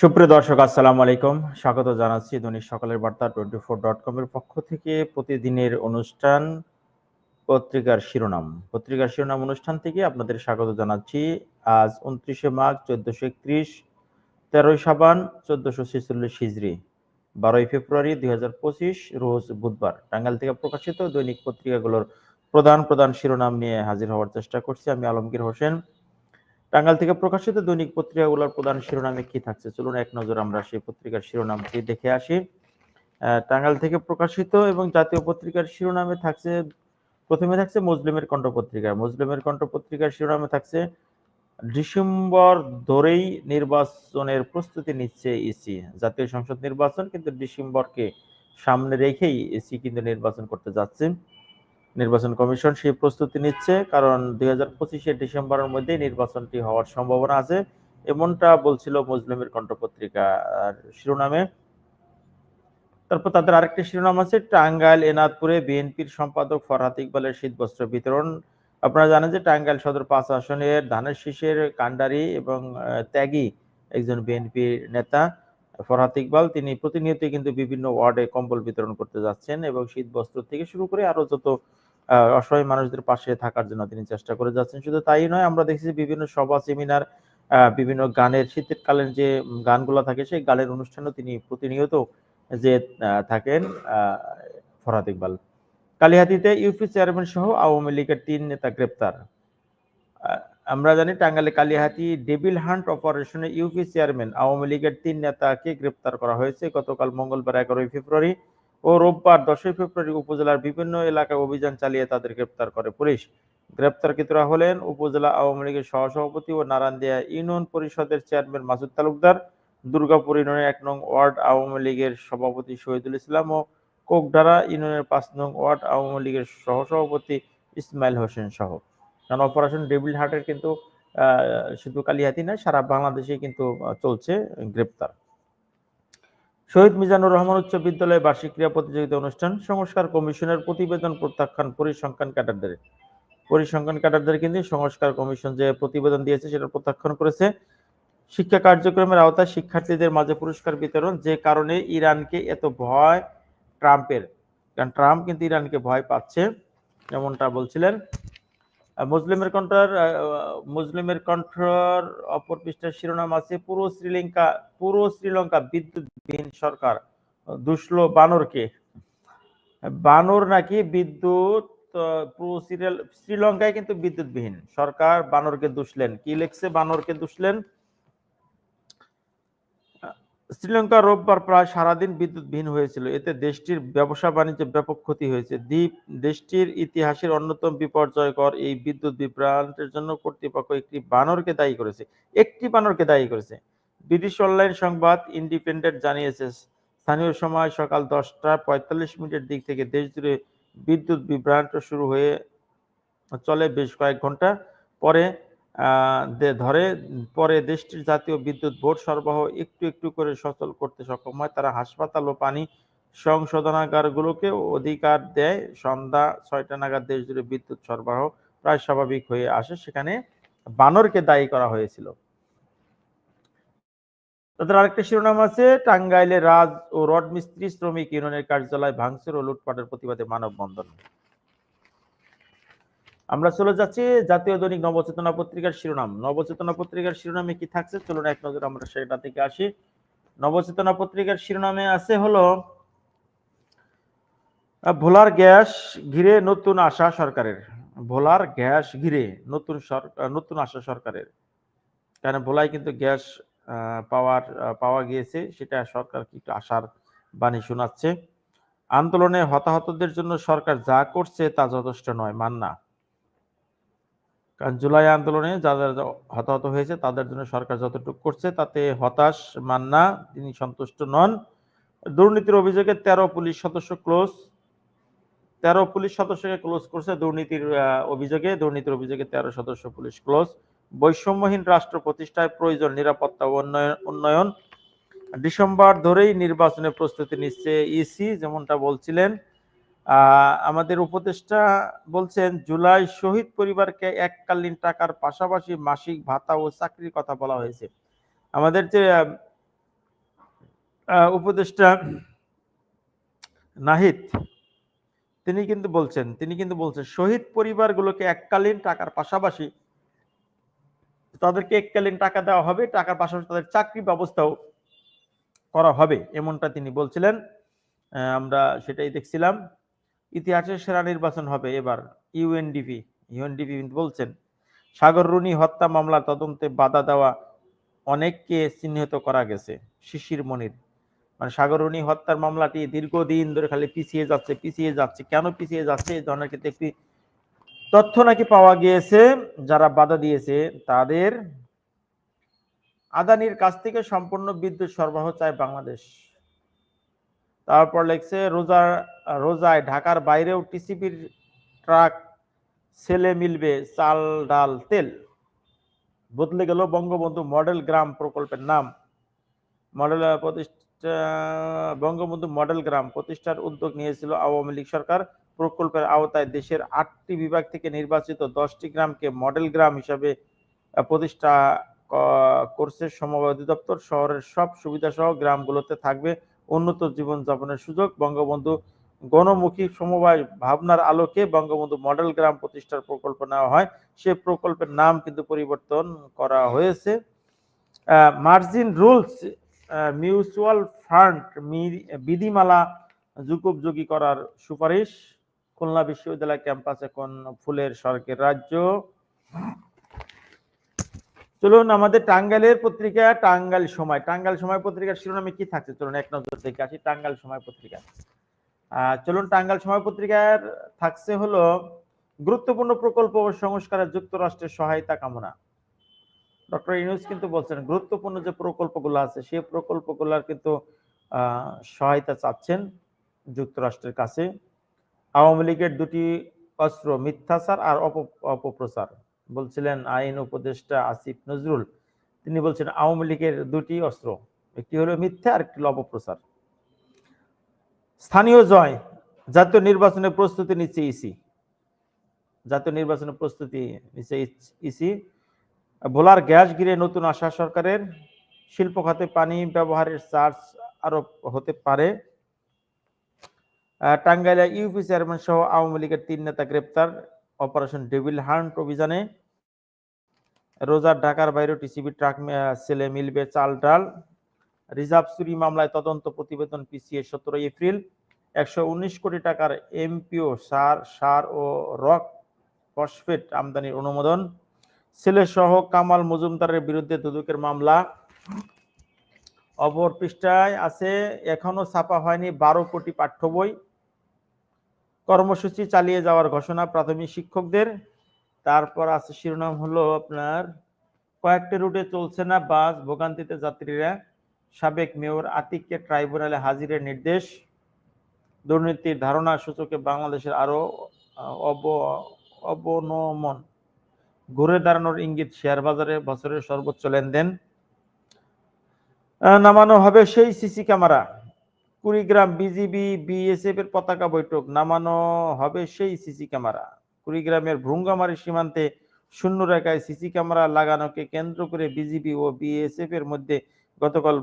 সুপ্রিয় দর্শক, আসসালামু আলাইকুম। স্বাগত জানাচ্ছি দৈনিক সকালের বার্তা টোয়েন্টি ফোর ডট কম এর পক্ষ থেকে। প্রতিদিনের অনুষ্ঠান, পত্রিকার শিরোনাম। পত্রিকার শিরোনাম অনুষ্ঠান থেকে আপনাদের স্বাগত জানাচ্ছি। আজ উনত্রিশে মার্চ চোদ্দশো একত্রিশ, তেরোই সাবান, চোদ্দশো ছেচল্লিশ হিজড়ি বারোই ফেব্রুয়ারি দুই হাজার পঁচিশ, রোজ বুধবার। টাঙ্গাইল থেকে প্রকাশিত দৈনিক পত্রিকাগুলোর প্রধান প্রধান শিরোনাম নিয়ে হাজির হওয়ার চেষ্টা করছি। আমি আলমগীর হোসেন। টাঙ্গাইল থেকে প্রকাশিত দৈনিক পত্রিকাগুলোর প্রধান শিরোনামে কি থাকছে? চলুন এক নজর আমরা সেই পত্রিকার শিরোনামটি দেখে আসি। টাঙ্গাইল থেকে প্রকাশিত এবং জাতীয় পত্রিকার শিরোনামে থাকছে, প্রথমে থাকছে মুসলিমের কণ্ঠ পত্রিকা। মুসলিমের কণ্ঠ পত্রিকার শিরোনামে থাকছে, ডিসেম্বর ধরেই নির্বাচনের প্রস্তুতি নিচ্ছে ইসি। জাতীয় সংসদ নির্বাচন কিন্তু ডিসেম্বরকে সামনে রেখেই ইসি কিন্তু নির্বাচন করতে যাচ্ছে। নির্বাচন কমিশন সেই প্রস্তুতি নিচ্ছে, কারণ দুই হাজার পঁচিশে ডিসেম্বরের মধ্যেই নির্বাচনটি হওয়ার সম্ভাবনা আছে। এমনটা বলছিল মুসলিমের কণ্ঠ পত্রিকা শিরোনামে তারপর তাদের আরেকটি শিরোনাম আছে, টাঙ্গাইল এনাদপুরে বিএনপির সম্পাদক ফরহাত ইকবালের শীত বস্ত্র বিতরণ। আপনারা জানেন যে টাঙ্গাইল সদর পাঁচ আসনের ধানের শীষের কান্ডারি এবং ত্যাগী একজন বিএনপি নেতা ফরহাত ইকবাল। তিনি প্রতিনিয়তই কিন্তু বিভিন্ন ওয়ার্ডে কম্বল বিতরণ করতে যাচ্ছেন এবং শীত বস্ত্র থেকে শুরু করে আরও যত অসহায় মানুষদের পাশে থাকার জন্য তিনি চেষ্টা করে যাচ্ছেন। শুধু তাই নয়, আমরা দেখছি বিভিন্ন সভা সেমিনার বিভিন্ন গানের শীতের কালের যে গানগুলো থাকে, সেই গানের অনুষ্ঠানেও তিনি প্রতিনিয়ত যে থাকেন ফরহাদ ইকবাল। কালিহাতিতে ইউপি চেয়ারম্যান সহ আওয়ামী লীগের তিন নেতা গ্রেপ্তার। আমরা জানি টাঙ্গালে কালিহাতি ডেবিল হান্ট অপারেশনে ইউপি চেয়ারম্যান আওয়ামী লীগের তিন নেতাকে গ্রেপ্তার করা হয়েছে। গতকাল মঙ্গলবার এগারোই ফেব্রুয়ারি ও রোববার দশই ফেব্রুয়ারি উপজেলার বিভিন্ন এলাকায় অভিযান চালিয়ে তাদের গ্রেপ্তার করে পুলিশ। গ্রেপ্তারকৃতরা হলেন উপজেলা আওয়ামী লীগের সহসভাপতি ও নারায়ণদিয়া ইউনিয়ন পরিষদের চেয়ারম্যান মাসুদ তালুকদার, দুর্গাপুর ইউনিয়নের এক নং ওয়ার্ড আওয়ামী লীগের সভাপতি শহীদুল ইসলাম ও কোকডারা ইউনিয়নের পাঁচ নং ওয়ার্ড আওয়ামী লীগের সহসভাপতি ইসমাইল হোসেন সহ। কারণ অপারেশন ডেভিল হার্টের কিন্তু শুধু কালিহাতি নয়, সারা বাংলাদেশে কিন্তু চলছে গ্রেপ্তার। শহীদ মিজানুর রহমান উচ্চ বিদ্যালয়ে বার্ষিক ক্রীড়া প্রতিযোগিতা অনুষ্ঠান, সংস্কার কমিশনের প্রতিবেদন প্রত্যাখ্যান, পরিসংখ্যান ক্যাডারদের। পরিসংখ্যান ক্যাডারদের কিন্তু সংস্কার কমিশন যে প্রতিবেদন দিয়েছে, সেটা প্রত্যাখ্যান করেছে। শিক্ষা কার্যক্রমের আওতায় শিক্ষার্থীদের মাঝে পুরস্কার বিতরণ, যে কারণে ইরানকে এত ভয় ট্রাম্পের। কারণ ট্রাম্প কিন্তু ইরানকে ভয় পাচ্ছে, যেমনটা বলছিলেন। মুসলিমের কণ্ঠর মুসলিমের কণ্ঠর অপর পৃষ্ঠার শিরোনাম আছে, পুরো শ্রীলঙ্কা পুরো শ্রীলঙ্কা বিদ্যুৎবিহীন সরকার। দুষল বানরকে। বানর নাকি বিদ্যুৎ পুরো শ্রীলঙ্কায় কিন্তু বিদ্যুৎবিহীন। সরকার বানরকে দুষলেন। কি লেখছে বানরকে দুষলেন? শ্রীলঙ্কা রোববার প্রায় সারাদিন বিদ্যুৎবিহীন হয়েছিল। এতে দেশটির ব্যবসা বাণিজ্যে ব্যাপক ক্ষতি হয়েছে। দ্বীপ দেশটির ইতিহাসের অন্যতম বিপর্যয়কর এই বিদ্যুৎ বিভ্রান্তের জন্য কর্তৃপক্ষ একটি বানরকে দায়ী করেছে। একটি বানরকে দায়ী করেছে। ব্রিটিশ অনলাইন সংবাদ ইন্ডিপেন্ডেন্ট জানিয়েছে, স্থানীয় সময় সকাল দশটা পঁয়তাল্লিশ মিনিটের দিক থেকে দেশ জুড়ে বিদ্যুৎ বিভ্রান্ত শুরু হয়ে চলে বেশ কয়েক ঘণ্টা পরে ধরে পরে দেশটির জাতীয় বিদ্যুৎ বোর্ড সরবরাহ একটু একটু করে সচল করতে সক্ষম হয়। তারা হাসপাতাল ও পানি সংশোধনাগারগুলোকে অধিকার দেয়। সন্ধ্যা ছয়টা নাগাদ দেশ জুড়ে বিদ্যুৎ সরবরাহ প্রায় স্বাভাবিক হয়ে আসে। সেখানে বানরকে দায়ী করা হয়েছিল। তাদের আরেকটা শিরোনাম আছে, টাঙ্গাইলে রাজ ও রড মিস্ত্রি শ্রমিক ইউনিয়নের কার্যালয় ভাঙচুর ও লুটপাটের প্রতিবাদে মানববন্ধন। আমরা চলে যাচ্ছি জাতীয় দৈনিক নবচেতনা পত্রিকার শিরোনাম। নবচেতনা পত্রিকার শিরোনামে কি থাকছে? চলুন এক নজর আমরা সেটা থেকে আসি। নবচেতনা পত্রিকার শিরোনামে আছে হলো, ভোলার গ্যাস ঘিরে নতুন আশা সরকারের। ভোলার গ্যাস ঘিরে নতুন নতুন আশা সরকারের। কারণ ভোলায় কিন্তু গ্যাস পাওয়ার, পাওয়া গিয়েছে, সেটা সরকার একটু আশার বাণী শোনাচ্ছে। আন্দোলনে হতাহতদের জন্য সরকার যা করছে তা যথেষ্ট নয়, মান্না। কারণ জুলাই আন্দোলনে যাদের হতাহত হয়েছে, তাদের জন্য সরকার যতটুকু করছে, তাতে হতাশ, মান্না, তিনি সন্তুষ্ট নন। দুর্নীতির অভিযোগে তেরো পুলিশ সদস্য ক্লোজ। তেরো পুলিশ সদস্যকে ক্লোজ করছে দুর্নীতির অভিযোগে। দুর্নীতির অভিযোগে তেরো সদস্য পুলিশ ক্লোজ। বৈষম্যহীন রাষ্ট্র প্রতিষ্ঠায় প্রয়োজন নিরাপত্তা উন্নয়ন উন্নয়ন। ডিসেম্বর ধরেই নির্বাচনের প্রস্তুতি নিচ্ছে ইসি, যেমনটা বলছিলেন। আমাদের উপদেষ্টা বলছেন, জুলাই শহীদ পরিবারকে এককালীন টাকার পাশাপাশি মাসিক ভাতা ও চাকরির কথা বলা হয়েছে। আমাদের যে উপদেষ্টা নাহিদ, তিনি কিন্তু বলছেন, তিনি কিন্তু বলছেন, শহীদ পরিবারগুলোকে এককালীন টাকার পাশাপাশি তাদেরকে এককালীন টাকা দেওয়া হবে, টাকার পাশাপাশি তাদের চাকরি ব্যবস্থাও করা হবে, এমনটা তিনি বলছিলেন। আমরা সেটাই দেখছিলাম। ইতিহাসের সেরা নির্বাচন হবে এবার ইউএনডিপি ইউএনডিপি বলছেন, সাগর রুনি হত্যা মামলার তদন্তে বাধা দেওয়া অনেককে চিহ্নিত করা গেছে, শিশির মনির। মানে সাগরণী হত্যার মামলাটি দীর্ঘদিন ধরে খালি পিছিয়ে যাচ্ছে পিছিয়ে যাচ্ছে। কেন পিছিয়ে যাচ্ছে? এই ধরনের ক্ষেত্রে একটি তথ্য নাকি পাওয়া গিয়েছে, যারা বাধা দিয়েছে তাদের আদানির কাছ থেকে সম্পূর্ণ বিদ্যুৎ সরবরাহ চায় বাংলাদেশ। তারপর লেখছে রোজা রোজায় ঢাকার বাইরেও টিসিপির ট্রাক ছেলে মিলবে চাল, ডাল, তেল। বদলে গেল বঙ্গবন্ধু মডেল গ্রাম প্রকল্পের নাম। মডেল প্রতিষ্ঠা, বঙ্গবন্ধু মডেল গ্রাম প্রতিষ্ঠার উদ্যোগ নিয়েছিল আওয়ামী লীগ সরকার। প্রকল্পের আওতায় দেশের আটটি বিভাগ থেকে নির্বাচিত দশটি গ্রামকে মডেল গ্রাম হিসাবে প্রতিষ্ঠা করছে সমবায় অধিদপ্তর। শহরের সব সুবিধা সহ গ্রামগুলোতে থাকবে উন্নত জীবনযাপনের সুযোগ। বঙ্গবন্ধু গণমুখী সমবায় ভাবনার আলোকে বঙ্গবন্ধু মডেল গ্রাম প্রতিষ্ঠার প্রকল্প নেওয়া হয়। সে প্রকল্পের নাম কিন্তু পরিবর্তন করা হয়েছে। মার্জিন রুলস মিউচুয়াল ফান্ড বিধিমালা যুগোপযোগী করার সুপারিশ। খুলনা বিশ্ববিদ্যালয় ক্যাম্পাস এখন ফুলের সরকের রাজ্য। চলুন আমাদের টাঙ্গাইলের পত্রিকা, টাঙ্গাইল সময়। টাঙ্গাইল সময় পত্রিকার শিরোনামে কি থাকছে? চলুন এক নজর দেখে আসি টাঙ্গাইল সময় পত্রিকা। চলুন টাঙ্গাইল সময় পত্রিকার থাকছে হলো গুরুত্বপূর্ণ প্রকল্প সংস্কারের যুক্তরাষ্ট্রের সহায়তা কামনা। ডক্টর ইউনুস কিন্তু বলছেন, গুরুত্বপূর্ণ যে প্রকল্পগুলো আছে সেই প্রকল্পগুলোর কিন্তু সহায়তা চাচ্ছেন যুক্তরাষ্ট্রের কাছে। আওয়ামী লীগের দুটি অস্ত্র মিথ্যাচার আর অপপ্রচার। বলছিলেন আইন উপদেষ্টা আসিফ নজরুল। তিনি বলছেন, আওয়ামী লীগের দুটি অস্ত্র, একটি হলো মিথ্যা আর একটি অপপ্রচার স্থানীয় জয়, জাতীয় নির্বাচনে প্রস্তুতি নিচ্ছে ইসি। জাতীয় নির্বাচনের প্রস্তুতি নিচ্ছে ইসি। ভোলার গ্যাস ঘিরে নতুন আশা সরকারের। শিল্প খাতে পানি ব্যবহারের চার্জ আরোপ হতে পারে। টাঙ্গাইলে ইউপি চেয়ারম্যান সহ আওয়ামী লীগের তিন নেতা গ্রেপ্তার। অপারেশন ডেভিল হান্ট অভিযানে রোজার ঢাকার বাইরে টিসিবি ট্রাক সেলে মিলবে চাল ডাল রিজার্ভ চুরি মামলায় তদন্ত প্রতিবেদন পিছিয়ে সতেরো এপ্রিল। একশো উনিশ কোটি টাকার এমপিও সার সার ও রক ফসফেট আমদানির অনুমোদন। ছেলে সহ কামাল মজুমদারের বিরুদ্ধে দুদকের মামলা। অপর পৃষ্ঠায় আছে, এখনও ছাপা হয়নি বারো কোটি পাঠ্য বই। কর্মসূচি চালিয়ে যাওয়ার ঘোষণা প্রাথমিক শিক্ষকদের। তারপর আছে শিরোনাম হলো আপনার, কয়েকটি রুটে চলছে না বাস, ভোগান্তিতে যাত্রীরা, সাবেক মেয়র আতিককে ট্রাইব্যুনালে হাজিরের নির্দেশ। দুর্নীতির ধারণা সূচকে বাংলাদেশের আরও অব, অবনমন। ঘুরে দাঁড়ানোর ইঙ্গিত, শেয়ার বাজারে বছরের সর্বোচ্চ লেনদেন। নামানো হবে সেই CC camera. Kurigram BGB, BSF এর পতাকা বৈঠক, নামানো হবে সেই সিসি ক্যামেরা। কুড়িগ্রামের ভ্রুঙ্গামারি সীমান্তে শূন্য রেখায় সিসি ক্যামেরা লাগানোকে কেন্দ্র করে বিজিবি ও বিএসএফ এর মধ্যে গতকাল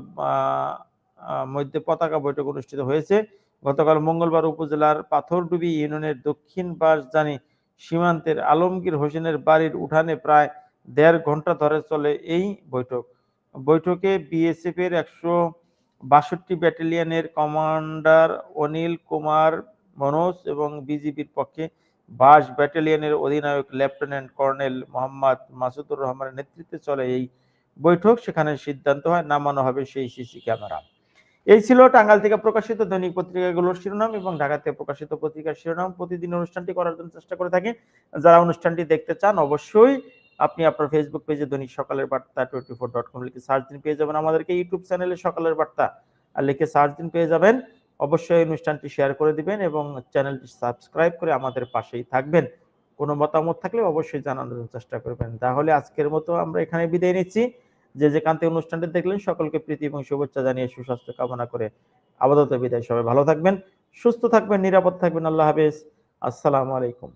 মধ্যে পতাকা বৈঠক অনুষ্ঠিত হয়েছে। গতকাল মঙ্গলবার উপজেলার পাথরডুবি ইউনিয়নের দক্ষিণ জানি সীমান্তের আলমগীর হোসেনের বাড়ির উঠানে প্রায় দেড় ঘণ্টা ধরে চলে এই বৈঠক। বৈঠকে বিএসএফ এর একশো বাষট্টি ব্যাটালিয়নের কমান্ডার অনিল কুমার মনোজ এবং বিজিবির পক্ষে বাস ব্যাটালিয়নের অধিনায়ক লেফটেন্যান্ট কর্নেল মোহাম্মদ মাসুদুর রহমানের নেতৃত্বে চলে এই বৈঠক। সেখানে সিদ্ধান্ত হয়, নামানো হবে সেই সিসি ক্যামেরা। এই ছিল টাঙ্গাল থেকে প্রকাশিত দৈনিক পত্রিকাগুলোর শিরোনাম এবং ঢাকাতে প্রকাশিত পত্রিকার শিরোনাম। প্রতিদিন অনুষ্ঠানটি করার জন্য চেষ্টা করে থাকি। যারা অনুষ্ঠানটি দেখতে চান, অবশ্যই আপনি আপনার ফেসবুক পেজে দৈনিক সকালের বার্তা টোয়েন্টি ফোর ডট কম লিখে সার্চ দিন, পেয়ে যাবেন আমাদেরকে ইউটিউব চ্যানেলে সকালের বার্তা আর লিখে সার্চ দিন, পেয়ে যাবেন। অবশ্যই অনুষ্ঠানটি শেয়ার করে দিবেন এবং চ্যানেলটি সাবস্ক্রাইব করে আমাদের পাশেই থাকবেন। কোনো মতামত থাকলে অবশ্যই জানানোর চেষ্টা করবেন। তাহলে আজকের মতো আমরা এখানে বিদায় নিচ্ছি। যে যেখান থেকে অনুষ্ঠানটি দেখলেন, সকলকে প্রীতি এবং শুভেচ্ছা জানিয়ে সুস্বাস্থ্য কামনা করে আপাতত বিদায়। সবাই ভালো থাকবেন, সুস্থ থাকবেন, নিরাপদ থাকবেন। আল্লাহ হাফেজ। আসসালামু আলাইকুম।